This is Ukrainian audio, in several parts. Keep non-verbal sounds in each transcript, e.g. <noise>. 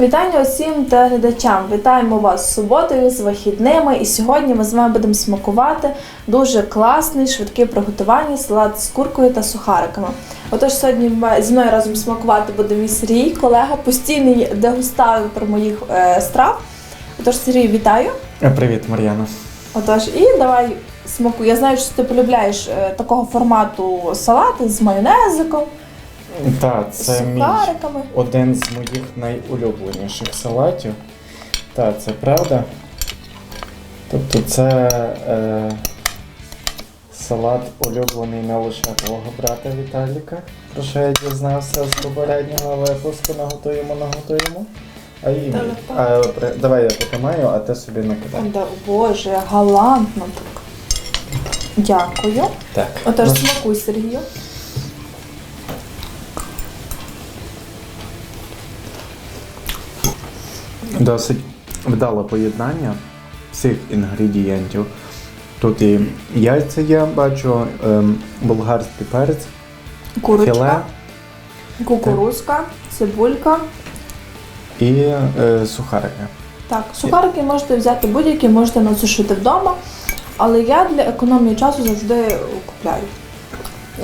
Вітання усім телеглядачам. Вітаємо вас з суботою, з вихідними. І сьогодні ми з вами будемо смакувати дуже класний, швидкий приготування салат з куркою та сухариками. Отож, сьогодні зі мною разом смакувати буде мій Сергій, колега, постійний дегустатор моїх е, страв. Отож, Сергій, вітаю. Е, Привіт, Мар'яна. Отож, і давай смакуй. Я знаю, що ти полюбляєш е, такого формату салати з майонезиком, Так, це мій сухариками. один з моїх найулюбленіших салатів. Так, це правда. Тобто це е, салат улюблений не лише твого брата Віталіка, про що я дізнався з попереднього випуску, наготуємо, наготуємо. А і мій. А, при- давай я потримаю, а ти собі накидай. Да, Боже, галантно так. Дякую. Так. Отож, Ну, смакуй, Сергію. Досить вдале поєднання всіх інгредієнтів. Тут і яйця є, бачу, ем, болгарський перець, Курочка, філе кукурузка, цибулька. і е, сухарики. Так, сухарики можете взяти будь-які, можете насушити вдома, але я для економії часу завжди купляю.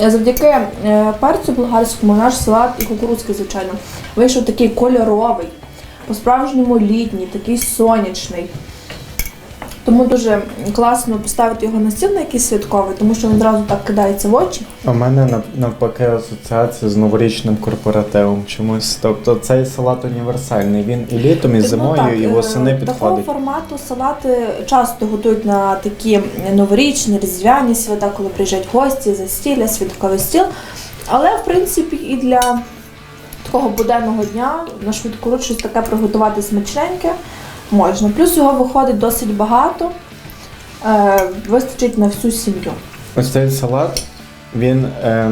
Е, Завдяки е, перцю болгарському наш салат і кукурудзький, звичайно, вийшов такий кольоровий, по-справжньому літній, такий сонячний. Тому дуже класно поставити його на стіл на якийсь святковий, тому що він одразу так кидається в очі. У мене навпаки асоціація з новорічним корпоративом чомусь. Тобто цей салат універсальний. Він і літом, і Ну, зимою, так, і е, восени Такого формату салати часто готують на такі новорічні, різдвяні свята, коли приїжджають гості, застілля, святковий стіл. Але, в принципі, і для такого буденного дня на швидку щось таке приготувати смачненьке можна. Плюс його виходить досить багато, е, вистачить на всю сім'ю. Ось цей салат він е,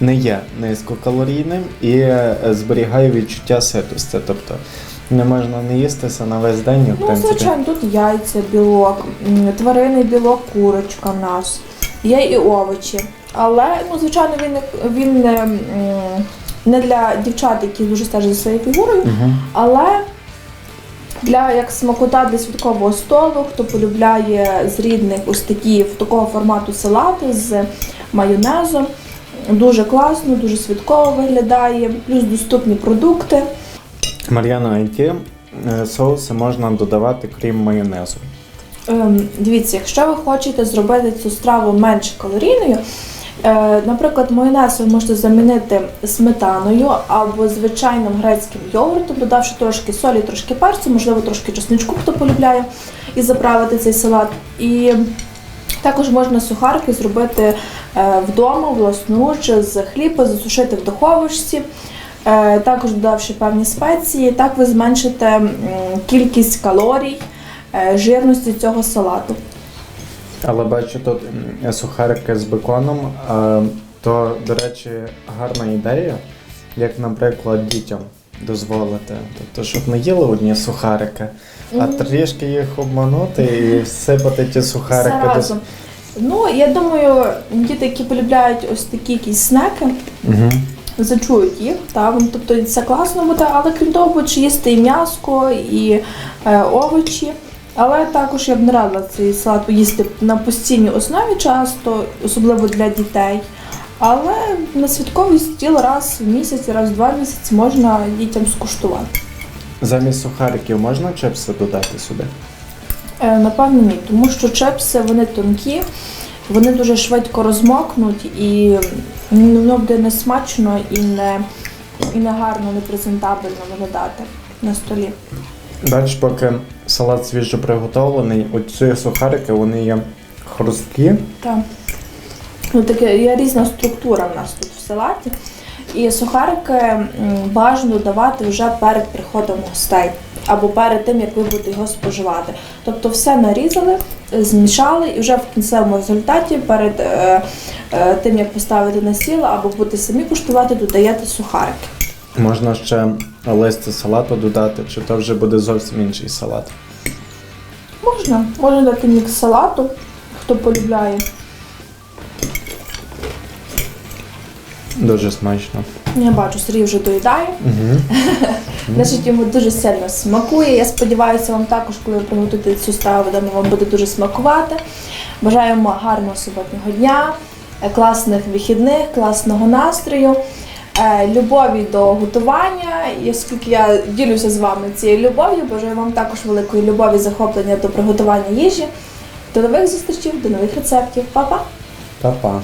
не є низькокалорійним і е, зберігає відчуття ситості. Тобто не можна не їстися на весь день, в Ну, принципі. звичайно, тут яйця, білок, м, тваринний білок, курочка в нас, є і овочі. Але, ну, звичайно, він, не- він не, м, не для дівчат, які дуже стежать за своєю фігурою, але для як смакота для святкового столу, хто полюбляє з рідних ось такі в такого формату салати з майонезом. Дуже класно, дуже святково виглядає, плюс доступні продукти. Мар'яна, а які е, соуси можна додавати крім майонезу? Ем, Дивіться, якщо ви хочете зробити цю страву менш калорійною, наприклад, майонез ви можете замінити сметаною або звичайним грецьким йогуртом, додавши трошки солі, трошки перцю, можливо, трошки чесничку, хто полюбляє, і заправити цей салат. І також можна сухарки зробити е, вдома, власноруч, з хліба, засушити в духовочці. Е, Також додавши певні спеції, так ви зменшите кількість калорій, е, жирності цього салату. Але бачу тут сухарики з беконом. То, до речі, гарна ідея, як, наприклад, дітям дозволити. Тобто, щоб не їли одні сухарики, а трішки їх обманути і всипати ті сухарики разом. Ну, я думаю, діти, які полюбляють ось такі якісь снеки, Угу. зачують їх. Та, тобто це класно буде, але крім того, будуть їсти і м'яско, і е, овочі. Але також я б не радила цей салат їсти на постійній основі часто, особливо для дітей. Але на святковий стіл раз в місяць, раз в два місяці можна дітям скуштувати. Замість сухариків можна чипси додати сюди? Е, Напевно, ні, тому що чипси вони тонкі, вони дуже швидко розмокнуть і ну, воно буде не смачно і не, і не гарно, не презентабельно виглядати на столі. Бачиш, поки салат свіжо приготовлений, оці сухарики вони є хрусткі. Так. Ну, таке є різна структура в нас тут в салаті. І сухарики бажано давати вже перед приходом гостей або перед тим, як ви будете його споживати. Тобто все нарізали, змішали і вже в кінцевому результаті перед е, е, тим, як поставити на сіло або будете самі куштувати, додаєте сухарики. Можна ще листя салату додати, чи то вже буде зовсім інший салат. Можна, можна дати мікс салату, хто полюбляє. Дуже смачно. Я бачу, Сергій вже доїдає. Угу. <laughs> Значить, йому дуже сильно смакує. Я сподіваюся, вам також, коли ви приготуєте цю страву, вона вам буде дуже смакувати. Бажаємо гарного суботнього дня, класних вихідних, класного настрою, любові до готування. І оскільки я ділюся з вами цією любов'ю, бажаю вам також великої любові, захоплення до приготування їжі. До нових зустрічей, до нових рецептів. Па-па! Па-па.